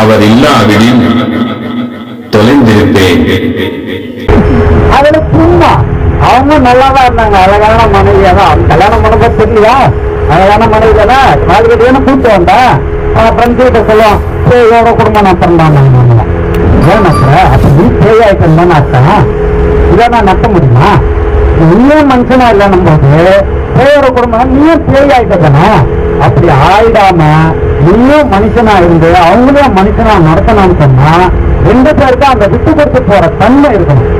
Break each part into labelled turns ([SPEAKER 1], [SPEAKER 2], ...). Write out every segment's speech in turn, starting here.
[SPEAKER 1] அவர் இல்லாவிடில் தொலைந்திருப்பேன்.
[SPEAKER 2] அதுல அவங்க நல்லாதான் இருந்தாங்க. அழகான மனைவியா தான் கல்யாணம் பண்ணப்ப தெரியலையா அழகான மனைவி தானே நாலு கட்டியான கூப்பிட்டு வந்தா அவன் ஃப்ரெண்ட்ஸ் கிட்ட சொல்லுவான் பேயோட குடும்பம் நான் ஏன் நட்டுற அப்ப நீ பேய் ஆயிட்டம் தானே அர்த்தம். இதை நான் நட்ட முடியுமா நீயே மனுஷனா இல்லைன்னும் போது பேயோட குடும்பம் நீயே பேய் ஆயிட்ட தானே? அப்படி ஆயிடாம இன்னும் மனுஷனா இருந்து அவங்களையும் மனுஷனா நடத்தணும்னு சொன்னா ரெண்டு பேருக்கும் அந்த விட்டு கொடுத்து போற தன்மை இருக்கணும்.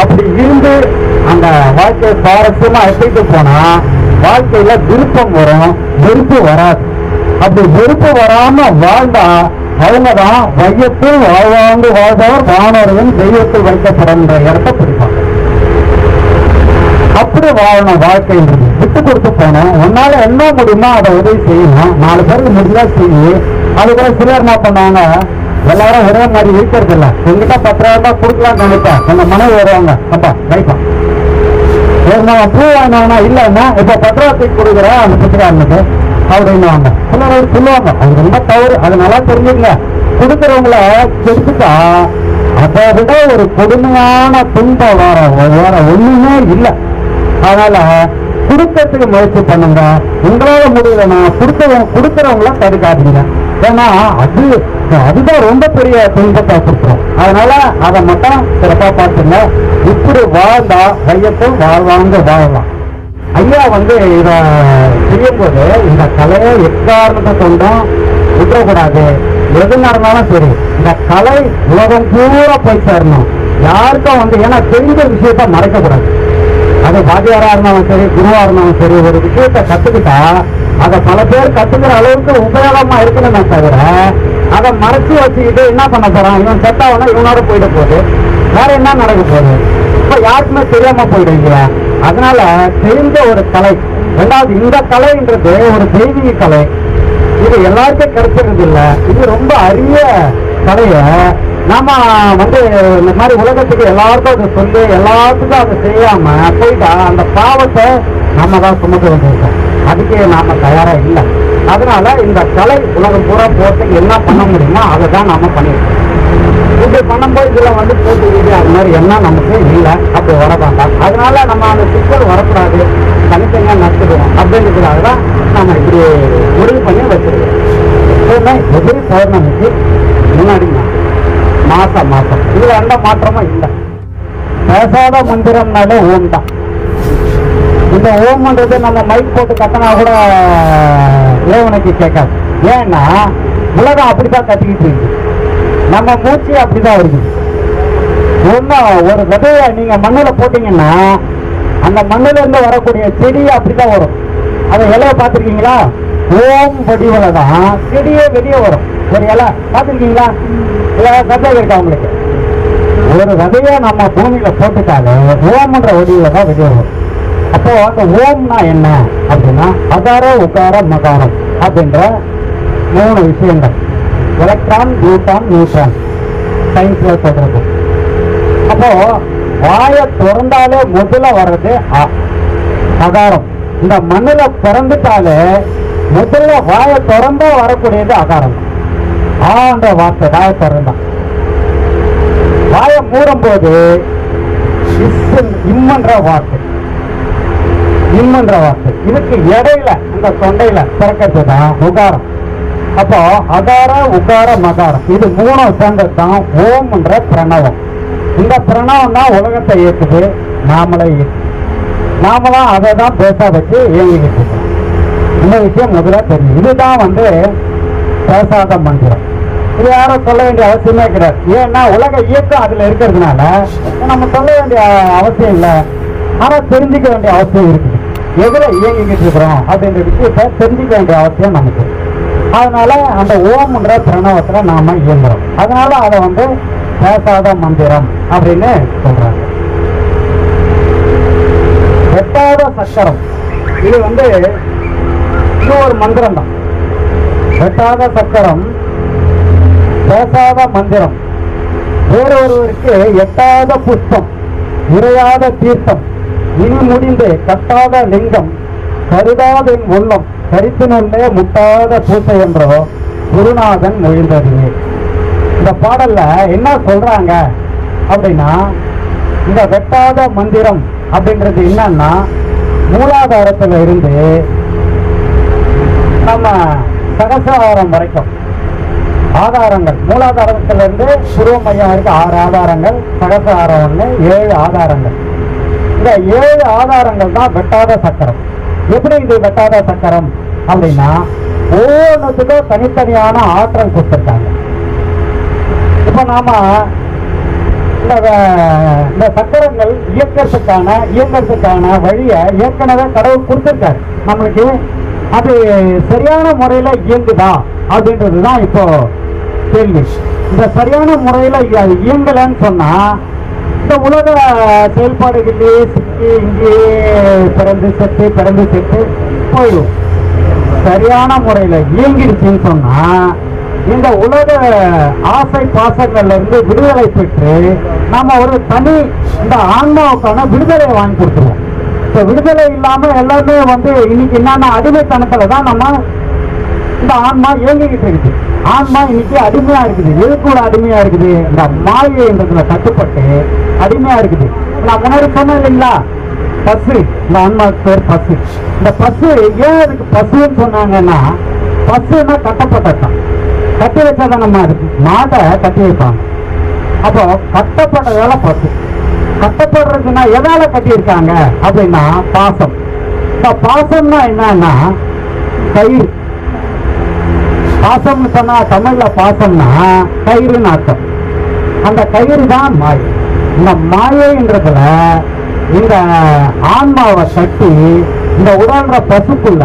[SPEAKER 2] அப்படி இருந்து அந்த வாழ்க்கையை சுவாரஸ்யமா எடுத்துட்டு போனா வாழ்க்கையில விருப்பம் வரும் வெறுப்பு வராது. அப்படி வெறுப்பு வராம வாழ்ந்தா அவங்கதான் வையத்தில் வாழ்வாங்கு வாழ்ந்தவர் வானவர்கள் தெய்வத்தில் வைக்கப்படுன்ற இடத்தை பிடிப்பாங்க. அப்படி வாழணும் வாழ்க்கைன்றது விட்டு கொடுத்து போனோம் உன்னால என்ன முடியுமோ அதை உதவி செய்யணும். நாலு பேருக்கு முடிஞ்சா செய்யு அதுக்குள்ள சிலர் என்ன பண்ணாங்க எல்லாரும் ஒரே மாதிரி இருக்கிறது இல்ல. எங்கிட்ட பத்தாயிரம் ரூபாய் கொடுக்கலாம் நினைப்பா. எங்க மனைவி வருவாங்க. அப்பா ரைப்பா நான் பூ வாங்கினா இல்லைன்னா இப்ப பத்து ரூபா தூக்கி கொடுக்குறேன் அந்த பிச்சைக்காரனுக்கு அப்படின்னுவாங்க சிலர் சொல்லுவாங்க. அது ரொம்ப தவறு. அது நல்லா தெரிஞ்சுக்கல கொடுக்குறவங்கள தெரிஞ்சுட்டா அதை விட ஒரு கொடுமையான துன்பம் வர வேற ஒண்ணுமே இல்லை. அதனால கொடுக்கறதுக்கு முயற்சி பண்ணுங்க. உங்களால முடியலன்னா கொடுக்கறவங்க கொடுக்கறவங்கள தடுக்காதீங்க. ஏன்னா அது அதுதான் ரொம்ப பெரிய துன்பத்தை கொடுக்குறோம் அதனால அதை மட்டும் சிறப்பா பார்த்துங்க. இப்படி வாழ்ந்தா வையத்தில் வாழ்வாங்க வாழலாம். ஐயா வந்து இதை செய்யும்போது இந்த கலையை எக்காரணத்தை கொண்டும் விட்டுறக்கூடாது. எது நடந்தாலும் சரி இந்த கலை உலகம் பூரா போய் சேரணும். யாருக்கும் வந்து ஏன்னா தெரிஞ்ச விஷயத்த மறைக்கக்கூடாது. அது வாத்தியாரா இருந்தாலும் சரி குருவா இருந்தாலும் சரி ஒரு விஷயத்தை கத்துக்கிட்டா அதை பல பேர் கத்துக்கிற அளவுக்கு உபயோகமா இருக்கணுமே தவிர அதை மறைச்சு வச்சுக்கிட்டு என்ன பண்ண போறான்? இவன் செத்தாவனா இவனோட போயிட போகுது. வேற என்ன நடக்க போகுது? இப்ப யாருக்குமே தெரியாம போயிடுவீங்களா அதனால தெரிஞ்ச ஒரு கலை ரெண்டாவது இந்த கலைன்றது ஒரு தெய்வீக கலை. இது எல்லாருக்கும் கிடைச்சிருது இது ரொம்ப அரிய கலையை நாம வந்து இந்த மாதிரி உலகத்துக்கு எல்லாருக்கும் அதை சொல்லி எல்லாத்துக்கும் அதை செய்யாம போயிட்டா அந்த பாவத்தை நம்ம தான் சுமக்க வேண்டியிருக்கோம் அதுக்கு நாம தயாரா இல்லை. அதனால இந்த கலை உலகம் பூரா போட்டு என்ன பண்ண முடியுமோ அதை தான் நாம பண்ணிருக்கோம் இப்படி பண்ணும்போது இதுல வந்து போட்டு இது அது மாதிரி என்ன நமக்கு இல்லை. அப்படி வர வேண்டாம் அதனால நம்ம அந்த சிக்கல் வரக்கூடாது. தனித்தனியா நடத்துடுவோம். அப்படின்றதுக்காக தான் நம்ம இப்படி முடிவு பண்ணி வச்சிருக்கோம். எப்பவுமே எதிரி பௌர்ணமிக்கு முன்னாடி மாசம் மாசம். இதுல எந்த மாற்றமும் இல்லை. பேசாத மந்திரம்னாலே ஓம் தான் இந்த ஓம்ன்றது நம்ம மைக் போட்டு கத்தனா கூட இறைவனுக்கு கேட்காது. ஏன்னா உலகம் அப்படிதான் கத்திக்கிட்டு இருக்கு. நம்ம மூச்சு அப்படிதான் வருது. ஒன்றும் ஒரு விதைய நீங்க மண்ணில் போட்டீங்கன்னா அந்த மண்ணில இருந்து வரக்கூடிய செடி அப்படிதான் வரும். அந்த இலைய பார்த்துருக்கீங்களா? ஓம் வடிவில் தான் செடியே வெளியே வரும். ஒரு இலை பார்த்துருக்கீங்களா? இல்லை சந்தேகம் இருக்கா உங்களுக்கு? ஒரு விதைய நம்ம பூமியில போட்டுட்டாலே ஓம்ன்ற வடிவில் தான் வெளியே வரும். அப்போ அந்த ஓம்னா என்ன அப்படின்னா அகார உகார மகாரம் அப்படின்ற மூணு விஷயங்கள். எலக்ட்ரான் நியூட்ரான் நியூட்ரான் சயின்ஸ்ல சொல்றது. அப்போ வாயை திறந்தாலே முதல்ல வர்றது அ அகாரம். இந்த மண்ணுல பிறந்துட்டாலே முதல்ல வாயை திறந்தா வரக்கூடியது அகாரம். ஆன்ற வார்த்தை வாய திறந்தான் வாய மூடும் போது இம்மன்ற வார்த்தை. இம்மன்ற வார்த்தை. இதுக்கு இடையில அந்த தொண்டையில திறக்கிறது தான் உகாரம். அப்போ அகார உகார மகாரம். இது மூணும் சேர்ந்தது தான் ஓம்ன்ற பிரணவம். இந்த பிரணவம் தான் உலகத்தை இயக்குது நாமளே இயக்குது நாமளும் அதை தான் பேச வச்சு இயங்கிக்கிட்டு இருக்கோம். இந்த விஷயம் முதல்ல தெரியும். இதுதான் வந்து பேசாத மந்திரம் இது யாரும் சொல்ல வேண்டிய அவசியமே கிடையாது. ஏன்னா உலக இயக்கம் அதுல இருக்கிறதுனால நம்ம சொல்ல வேண்டிய அவசியம் இல்லை. ஆனா தெரிஞ்சுக்க வேண்டிய அவசியம் இருக்குது. எதுல இயங்கிக்கிட்டு இருக்கிறோம் அப்படின்ற விஷயத்த தெரிஞ்சுக்க வேண்டிய அவசியம் நமக்கு. அதனால அந்த ஓம்ன்ற பிரணவத்துல நாம இயங்குறோம். அதனால அதை வந்து பேசாத மந்திரம் அப்படின்னு சொல்றாங்க. எட்டாவது சக்கரம் இது வந்து இது ஒரு மந்திரம் தான் வெட்டாத சக்கரம் பேசாத மந்திரம். வேறொருவருக்கு எட்டாத புஷ்பம் இறையாத தீர்த்தம் இனி முடிந்து கட்டாத லிங்கம் கருதாத என் உள்ளம் கரித்தினுள்ளே முட்டாத பூசை என்றோ குருநாதன் மொழிந்தது இந்த பாடல்ல என்ன சொல்றாங்க அப்படின்னா இந்த வெட்டாத மந்திரம் அப்படின்றது என்னன்னா மூலாதாரத்துல இருந்து நம்ம சகசாரம் வரைக்கும். ஆதாரங்கள். மூலாதாரத்திலிருந்து புருவ மையம் வரைக்கும் ஆறு ஆதாரங்கள் சகசாரம் ஒன்று ஏழு ஆதாரங்கள். இந்த ஏழு ஆதாரங்கள் தான் வெட்டாத சக்கரம். எப்படி இது வெட்டாத சக்கரம்? அப்படின்னா ஒவ்வொன்றுத்துக்கும் தனித்தனியான ஆற்றல் கொடுத்துருக்காங்க. இப்போ நாம இந்த இந்த சக்கரங்கள் இயக்கத்துக்கான இயங்கிறதுக்கான வழியை ஏற்கனவே கடவுள் கொடுத்துருக்காரு. நம்மளுக்கு அது சரியான முறையில் இயங்குதா அப்படின்றது தான் இப்போ கேள்வி. இந்த சரியான முறையில் அது இயங்கலைன்னு சொன்னால் இந்த உலக செயல்பாடுகளிலே சிக்கி இங்கேயே பிறந்து செத்து பிறந்து செத்து போயிடும். சரியான முறையில் இயங்கிடுச்சுன்னு சொன்னால் இந்த உலக ஆசை பாசங்கள்ல இருந்து விடுதலை பெற்று நம்ம ஒரு தனி இந்த ஆன்மாவுக்கான விடுதலை வாங்கி கொடுத்துருவோம். இப்போ விடுதலை இல்லாமல் எல்லாமே வந்து இன்னைக்கு என்னென்ன அடிமைத்தனத்தில் தான் நம்ம இந்த ஆன்மா இயங்கிக்கிட்டு இருக்குது. ஆன்மா இன்னைக்கு அடிமையா இருக்குது. எதுக்கூட அடிமையா இருக்குது? இந்த மாயைன்றதுல கட்டுப்பட்டு அடிமையா இருக்குது. நான் முன்னாடி சொன்னேன் இல்லைங்களா? பசு. இந்த ஆன்மாவுக்கு பேர் பசு. இந்த பசு ஏன் அதுக்கு பசுன்னு சொன்னாங்கன்னா பசுன்னா கட்டப்பட்டதான் கட்டி வச்சாதான் நம்ம இருக்கு மாட்டை கட்டி வைப்பாங்க. அப்போ கட்டப்பட்டதால பசு. கட்டப்படுறதுன்னா எதால கட்டியிருக்காங்க அப்படின்னா பாசம். இப்போ பாசம்னா என்னன்னா கயிறு பாசம்னு சொன்னா தமிழ்ல பாசம்னா கயிறுன்னு அர்த்தம். அந்த கயிறு தான் மாயை. இந்த மாயைன்றதுல இந்த ஆன்மாவை கட்டி இந்த உடல்ற பசுக்குள்ள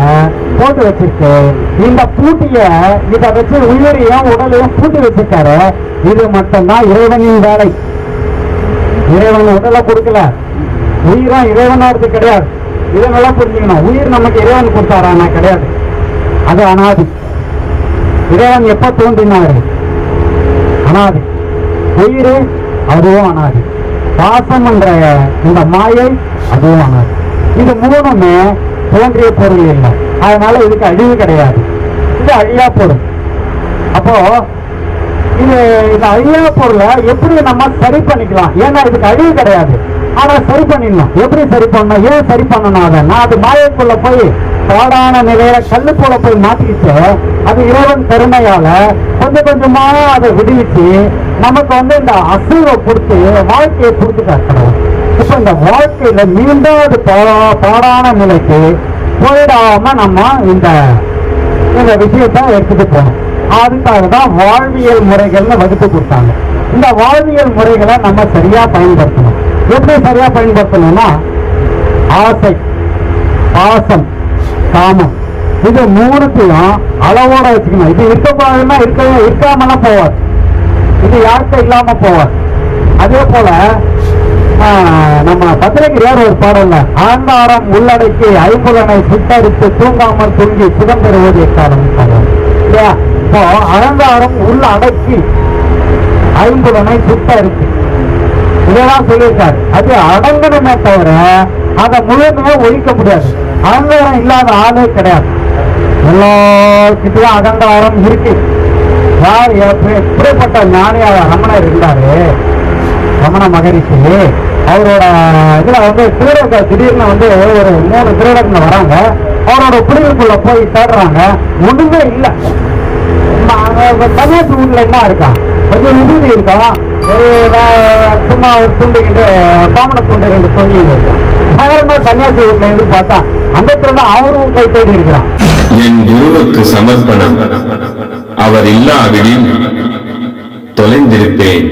[SPEAKER 2] போட்டு வச்சிருக்கு. இந்த பூட்டிய இதை வச்சு உயிரையும் உடலையும் பூட்டி வச்சிருக்காரு. இது மட்டும்தான் இறைவனின் வேலை. இறைவன் உடலை கொடுக்கல. உயிரா இறைவனாவது கிடையாது. இதை நல்லா புரிஞ்சுக்கணும். உயிர் நமக்கு இறைவன் கொடுத்தாரானா கிடையாது. அது அனாதி. இறைவன் எப்ப தோன்றினாரு? அனாதி. உயிர் அதுவும் அனாதி. பாசம் என்ற இந்த மாயை அதுவும் அனாதி. இது மூணுமே தோன்றிய பொருள் இல்லை. அதனால இதுக்கு அழிவு கிடையாது. இது அழியா பொருள் அப்போ இது இந்த அழியா பொருளை எப்படி நம்ம சரி பண்ணிக்கலாம்? ஏன்னா இதுக்கு அழிவு கிடையாது. ஆனா சரி பண்ணிடலாம். எப்படி சரி பண்ணணும்? ஏன் சரி பண்ணணும் அதை? நான் அது மாயக்குள்ள போய் பாடான நிலையில கல்லு போல போய் மாட்டிக்கிச்சு அது இறைவன் பெருமையால கொஞ்சம் கொஞ்சமா அதை விடுவிச்சு நமக்கு வந்து இந்த அசைவை கொடுத்து வாழ்க்கையை கொடுத்து காட்டணும் இப்ப இந்த வாழ்க்கையில மீண்டும் அது பாடான நிலைக்கு போயிடாம நம்ம இந்த இந்த விஷயத்த எடுத்துட்டு போகணும். அதுக்காக தான் வாழ்வியல் முறைகள்னு வகுத்து கொடுத்தாங்க. இந்த வாழ்வியல் முறைகளை நம்ம சரியா பயன்படுத்தணும். எப்படி சரியா பயன்படுத்தணும்னா ஆசை பாசம் காமம். இது மூணுத்தையும் அளவோட வச்சுக்கணும். இது இருக்கக்கூடாதுன்னா இருக்க இருக்காமலாம் போவார் இது யார்கிட்ட இல்லாம போவார் அதே போல நம்ம பத்திரிகையார் ஒரு பாடல்ல ஆண்டாரம் உள்ளடக்கி ஐம்புலனை சுட்டரித்து தூங்காமல் தூங்கி சுகம் பெறுவது எக்காலம் இல்லையா? இப்போ அலங்காரம் உள்ள அடக்கி ஐம்பதனை சுத்தம் இருக்கு. இதெல்லாம் சொல்லியிருக்காரு. அது அடங்கணுமே தவிர அதை முழுமையா ஒழிக்க முடியாது. அகங்காரம் இல்லாத ஆளே கிடையாது. எல்லார்கிட்டயும் அகங்காரம் இருக்கு. யார் எப்படிப்பட்ட ஞானியார் ரமணர் இருந்தாரு? ரமண மகரிஷி. அவரோட இதுல வந்து திருடர்கள் திடீர்னு வந்து ஒரு மூணு திருடர்கள் வராங்க. அவரோட குடியிருப்புள்ள போய் தேடுறாங்க. ஒண்ணுமே இல்லை. தனியார் வீட்டுல என்ன இருக்கா? கொஞ்சம் விபூதி இருக்கா? ஒரு சும்மா ஒரு துண்டுகிட்டு பாமன துண்டு ரெண்டு சொல்லி இருக்கான் சாதாரணமா சன்னியாசி இருந்து பார்த்தா அந்த திறந்த அவரும் கை தேடி இருக்கிறான்.
[SPEAKER 1] என் குருவுக்கு சமர்ப்பணம். அவர் இல்லாவிடில் தொலைந்திருப்பேன்.